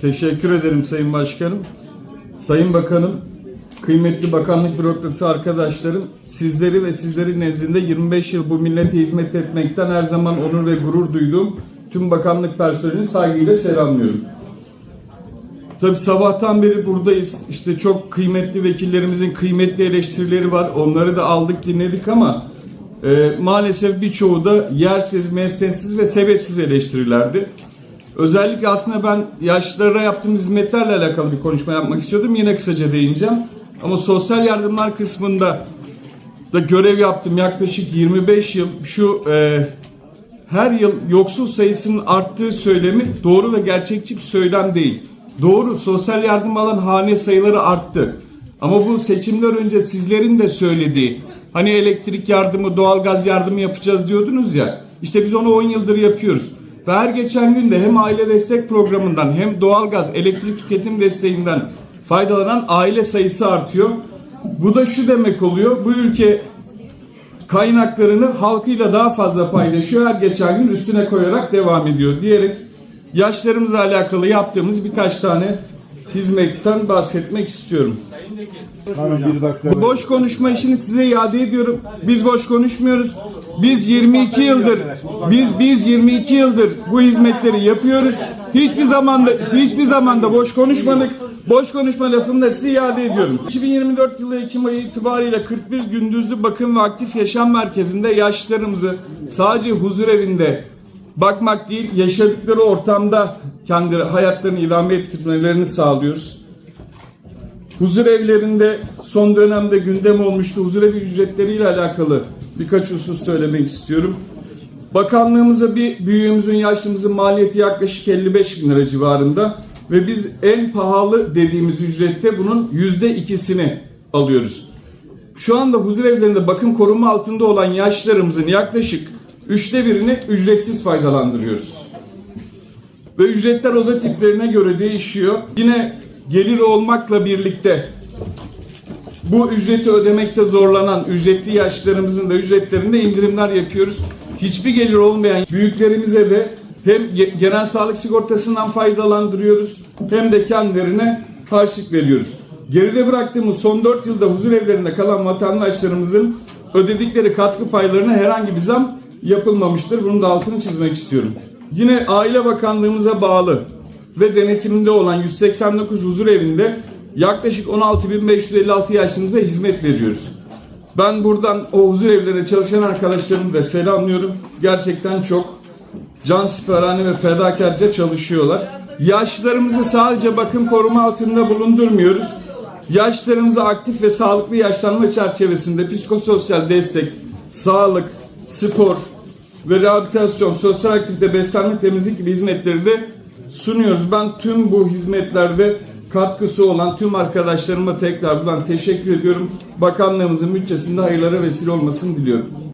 Teşekkür ederim Sayın Başkanım. Sayın Bakanım, kıymetli bakanlık bürokratı arkadaşlarım, sizleri ve sizlerin nezdinde 25 yıl bu millete hizmet etmekten her zaman onur ve gurur duyduğum tüm bakanlık personelini saygıyla selamlıyorum. Tabii sabahtan beri buradayız. İşte çok kıymetli vekillerimizin kıymetli eleştirileri var. Onları da aldık dinledik ama e, maalesef birçoğu da yersiz, mesnetsiz ve sebepsiz eleştirilerdi. Özellikle aslında ben yaşlılara yaptığım hizmetlerle alakalı bir konuşma yapmak istiyordum. Yine kısaca değineceğim. Ama sosyal yardımlar kısmında da görev yaptım yaklaşık 25 yıl. Şu e, her yıl yoksul sayısının arttığı söylemi doğru ve gerçekçi bir söylem değil. Doğru sosyal yardım alan hane sayıları arttı. Ama bu seçimler önce sizlerin de söylediği hani elektrik yardımı, doğalgaz yardımı yapacağız diyordunuz ya. İşte biz onu 10 yıldır yapıyoruz. Ve her geçen gün de hem aile destek programından hem doğalgaz, elektrik tüketim desteğinden faydalanan aile sayısı artıyor. Bu da şu demek oluyor. Bu ülke kaynaklarını halkıyla daha fazla paylaşıyor. Her geçen gün üstüne koyarak devam ediyor diyerek yaşlarımızla alakalı yaptığımız birkaç tane hizmetten bahsetmek istiyorum. Hemen bir dakika. Bu boş konuşma işini size iade ediyorum. Biz boş konuşmuyoruz. Biz 22 yıldır biz biz 22 yıldır bu hizmetleri yapıyoruz. Hiçbir zamanda hiçbir zamanda boş konuşmadık. Boş konuşma lafını da size iade ediyorum. 2024 yılı Ekim ayı itibariyle 41 gündüzlü bakım ve aktif yaşam merkezinde yaşlılarımızı sadece huzur evinde bakmak değil yaşadıkları ortamda kendi hayatlarını idame ettirmelerini sağlıyoruz. Huzur evlerinde son dönemde gündem olmuştu. Huzur evi ücretleriyle alakalı birkaç husus söylemek istiyorum. Bakanlığımıza bir büyüğümüzün, yaşlımızın maliyeti yaklaşık 55 bin lira civarında. Ve biz en pahalı dediğimiz ücrette bunun yüzde ikisini alıyoruz. Şu anda huzur evlerinde bakım koruma altında olan yaşlarımızın yaklaşık üçte birini ücretsiz faydalandırıyoruz ve ücretler oda tiplerine göre değişiyor. Yine gelir olmakla birlikte bu ücreti ödemekte zorlanan ücretli yaşlarımızın da ücretlerinde indirimler yapıyoruz. Hiçbir gelir olmayan büyüklerimize de hem ge- genel sağlık sigortasından faydalandırıyoruz hem de kendilerine harçlık veriyoruz. Geride bıraktığımız son 4 yılda huzur evlerinde kalan vatandaşlarımızın ödedikleri katkı paylarına herhangi bir zam yapılmamıştır. Bunun da altını çizmek istiyorum. Yine Aile Bakanlığımıza bağlı ve denetiminde olan 189 huzur evinde yaklaşık 16.556 yaşlımıza hizmet veriyoruz. Ben buradan o huzur evlerinde çalışan arkadaşlarımı da selamlıyorum. Gerçekten çok can siperhane ve fedakarca çalışıyorlar. Yaşlılarımızı sadece bakım koruma altında bulundurmuyoruz. Yaşlarımıza aktif ve sağlıklı yaşlanma çerçevesinde psikososyal destek, sağlık, spor ve rehabilitasyon, sosyal aktivite, beslenme, temizlik gibi hizmetleri de sunuyoruz. Ben tüm bu hizmetlerde katkısı olan tüm arkadaşlarıma tekrar buradan teşekkür ediyorum. Bakanlığımızın bütçesinde hayırlara vesile olmasını diliyorum.